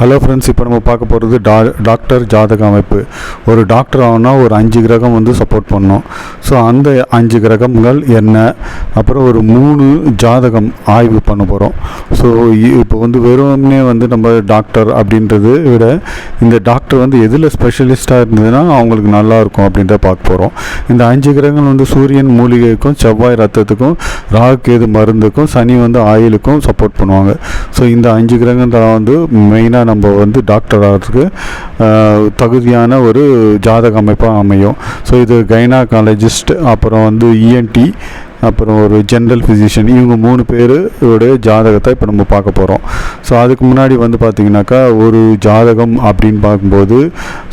Hello friends இப்போ நம்ம பார்க்க போகிறது டா டாக்டர் ஜாதக அமைப்பு. ஒரு டாக்டர் ஆகுனா ஒரு அஞ்சு கிரகம் வந்து சப்போர்ட் பண்ணோம் ஸோ அந்த அஞ்சு கிரகங்கள் என்ன? அப்புறம் ஒரு மூணு ஜாதகம் ஆய்வு பண்ண போகிறோம் ஸோ இப்போ வந்து வெறும்னே வந்து நம்ம டாக்டர் அப்படின்றது விட இந்த டாக்டர் வந்து எதில் ஸ்பெஷலிஸ்ட்டாக இருந்ததுன்னா அவங்களுக்கு நல்லாயிருக்கும் அப்படின்றத பார்க்க போகிறோம் இந்த அஞ்சு கிரகங்கள் வந்து சூரியன் மூலிகைக்கும் செவ்வாய் ரத்தத்துக்கும் ராகு கேது மருந்துக்கும் சனி வந்து ஆயிலுக்கும் சப்போர்ட் பண்ணுவாங்க. ஸோ இந்த அஞ்சு கிரகங்கள் வந்து மெயினாக நம்ம வந்து டாக்டர் ஆகிறதுக்கு தகுதியான ஒரு ஜாதக அமைப்பாக அமையும். ஸோ இது கைனாகாலஜிஸ்ட் அப்புறம் வந்து இஎன்டி அப்புறம் ஒரு ஜென்ரல் ஃபிசிஷியன் இவங்க மூணு பேருடைய ஜாதகத்தை இப்போ நம்ம பார்க்க போகிறோம் ஸோ அதுக்கு முன்னாடி வந்து பார்த்திங்கனாக்கா ஒரு ஜாதகம் அப்படின்னு பார்க்கும்போது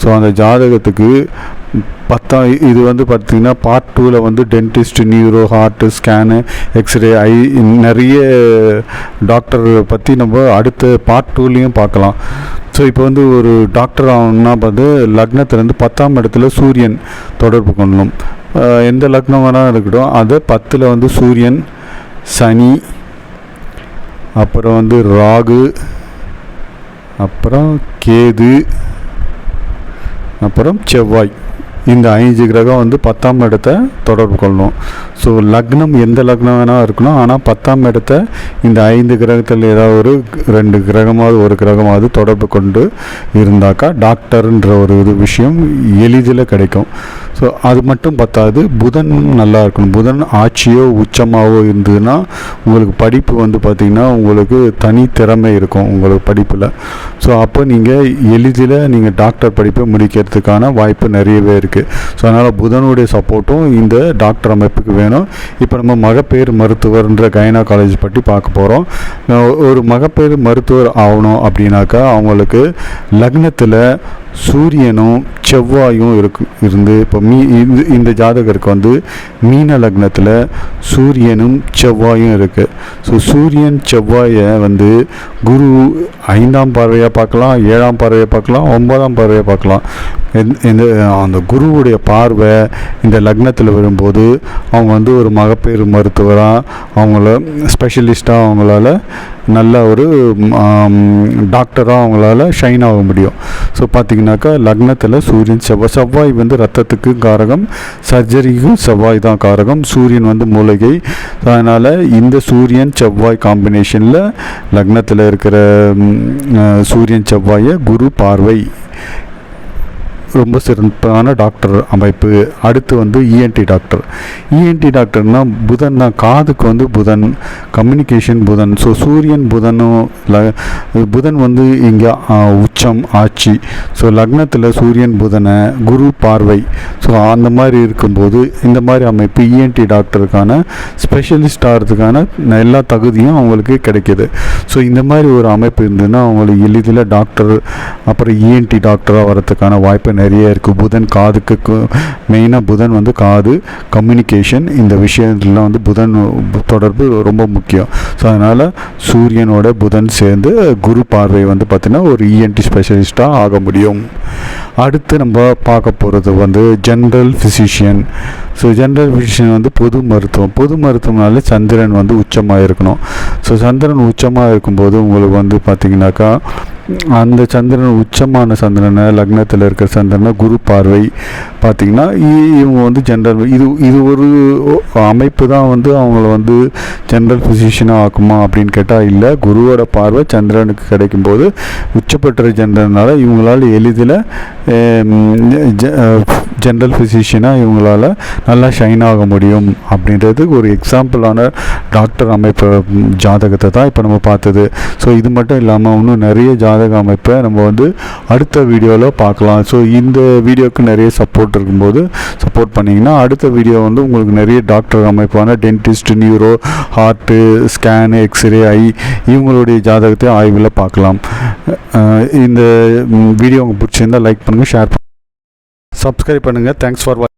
ஸோ அந்த ஜாதகத்துக்கு பத்தா இது வந்து பார்த்திங்கன்னா பார்ட் டூவில் வந்து dentist neuro heart scan X-ray ஐ நிறைய டாக்டர் பற்றி நம்ம அடுத்த பார்ட் டூலேயும் பார்க்கலாம். ஸோ இப்போ வந்து ஒரு டாக்டர் ஆகணும்னா வந்து லக்னத்துலேருந்து பத்தாம் இடத்துல சூரியன் தொடர்பு கொள்ளணும். எந்த லக்னம் வேணாலும் இருக்கட்டும். அதை பத்தில் வந்து சூரியன் சனி அப்புறம் வந்து ராகு அப்புறம் கேது அப்புறம் செவ்வாய். இந்த ஐந்து கிரகம் வந்து பத்தாம் இடத்தை தொடர்பு கொள்ளணும் ஸோ லக்னம் எந்த லக்னம் வேணால் இருக்கணும். ஆனால் பத்தாம் இடத்தை இந்த ஐந்து கிரகத்தில் ஏதாவது ஒரு ரெண்டு கிரகமாவது ஒரு கிரகமாவது தொடர்பு கொண்டு இருந்தாக்கா டாக்டர்ன்ற ஒரு இது விஷயம் எளிதில் கிடைக்கும். ஸோ அது மட்டும் பத்தாது. புதன் நல்லா இருக்கணும். புதன் ஆட்சியோ உச்சமாகவோ இருந்ததுன்னா உங்களுக்கு படிப்பு வந்து பார்த்திங்கன்னா உங்களுக்கு தனி திறமை இருக்கும் உங்களுக்கு படிப்பில். ஸோ அப்போ நீங்கள் எளிதில் நீங்கள் டாக்டர் படிப்பை முடிக்கிறதுக்கான வாய்ப்பு நிறையவே இருக்குது ஸோ அதனால் புதனுடைய சப்போர்ட்டும் இந்த டாக்டர் அமைப்புக்கு வேணும். இப்போ நம்ம மகப்பேறு மருத்துவர்ன்ற கைனா காலேஜ் பற்றி பார்க்க போகிறோம் ஒரு மகப்பேறு மருத்துவர் ஆகணும் அப்படின்னாக்கா அவங்களுக்கு லக்னத்தில் சூரியனும் செவ்வாயும் இருக்கு இருந்து இப்போ மீ இந்த இந்த ஜாதகருக்கு வந்து மீன லக்னத்தில் சூரியனும் செவ்வாயும் இருக்குது ஸோ சூரியன் செவ்வாயை வந்து குரு ஐந்தாம் பார்வையாக பார்க்கலாம் ஏழாம் பார்வையாக பார்க்கலாம் ஒன்பதாம் பார்வையாக பார்க்கலாம். இந்த அந்த குருவுடைய பார்வை இந்த லக்னத்தில் வரும்போது அவங்க வந்து ஒரு மகப்பேறு மருத்துவராக அவங்கள ஸ்பெஷலிஸ்ட்டாக அவங்களால நல்ல ஒரு டாக்டராக அவங்களால ஷைன் ஆக முடியும். ஸோ பார்த்தீங்கன்னாக்கா லக்னத்தில் சூரியன் செவ்வாய் செவ்வாய் வந்து ரத்தத்துக்கு காரகம் சர்ஜரிக்கும் செவ்வாய் தான் காரகம் சூரியன் வந்து மூலிகை. அதனால் இந்த சூரியன் செவ்வாய் காம்பினேஷனில் லக்னத்தில் இருக்கிற சூரியன் செவ்வாயை குரு பார்வை. ரொம்ப சிறப்பான டாக்டர் அமைப்பு. அடுத்து வந்து இஎன்டி டாக்டர். இஎன்டி டாக்டர்னால் புதன் தான் காதுக்கு வந்து புதன் கம்யூனிகேஷன் புதன். ஸோ சூரியன் புதனும் ல- புதன் வந்து இங்கே உச்சம் ஆட்சி. ஸோ லக்னத்தில் சூரியன் புதனை குரு பார்வை. ஸோ அந்த மாதிரி இருக்கும்போது இந்த மாதிரி அமைப்பு இஎன்டி டாக்டருக்கான ஸ்பெஷலிஸ்ட் ஆகிறதுக்கான எல்லா தகுதியும் அவங்களுக்கு கிடைக்கிது. ஸோ இந்த மாதிரி ஒரு அமைப்பு இருந்ததுன்னா அவங்களுக்கு எளிதில் டாக்டர் அப்புறம் இஎன்டி டாக்டராக வரதுக்கான வாய்ப்பு நிறைய இருக்குது புதன் காதுக்கு மெயினாக புதன் வந்து காது கம்யூனிகேஷன் இந்த விஷயத்துலாம் வந்து புதன் தொடர்பு ரொம்ப முக்கியம். ஸோ அதனால் சூரியனோட புதன் சேர்ந்து குரு பார்வை வந்து பார்த்திங்கன்னா ஒரு இஎன்டி ஸ்பெஷலிஸ்ட்டாக ஆக முடியும். அடுத்து நம்ம பார்க்க போகிறது வந்து general physician so general physician வந்து பொது மருத்துவம். பொது மருத்துவம்னாலே சந்திரன் வந்து உச்சமாக இருக்கணும். ஸோ சந்திரன் உச்சமாக இருக்கும்போது உங்களுக்கு வந்து பார்த்திங்கனாக்கா அந்த சந்திரன் உச்சமான சந்திரனை லக்னத்தில் இருக்கிற சந்திரனை குரு பார்வை பார்த்திங்கன்னா இ- இவங்க வந்து ஜென்ரல் இது இது ஒரு அமைப்பு தான் வந்து அவங்கள வந்து ஜென்ரல் பொசிஷனாக ஆக்குமா அப்படின்னு கேட்டால் இல்லை. குருவோட பார்வை சந்திரனுக்கு கிடைக்கும்போது உச்சப்பட்டுற சந்திரனால இவங்களால் எளிதில் ஜென்ரல் ஃபிசிஷியனாக இவங்களால நல்லா ஷைன் ஆக முடியும் அப்படின்றது ஒரு எக்ஸாம்பிளான டாக்டர் அமைப்பு ஜாதகத்தை தான் இப்போ நம்ம பார்த்தது. ஸோ இது மட்டும் இல்லாமல் இன்னும் நிறைய ஜாதக அமைப்பை நம்ம வந்து அடுத்த வீடியோவில் பார்க்கலாம். ஸோ இந்த வீடியோக்கு நிறைய சப்போர்ட் இருக்கும்போது சப்போர்ட் பண்ணிங்கன்னா அடுத்த வீடியோ வந்து உங்களுக்கு நிறைய டாக்டர் அமைப்பான dentist neuro heart scan X-ray ஐ இவங்களுடைய ஜாதகத்தை ஆய்வில் பார்க்கலாம். இந்த வீடியோ உங்களுக்கு பிடிச்சிருந்தா லைக் பண்ணுங்கள் ஷேர் பண்ணுங்கள் சப்ஸ்கிரைப் பண்ணுங்கள் தேங்க்ஸ் ஃபார்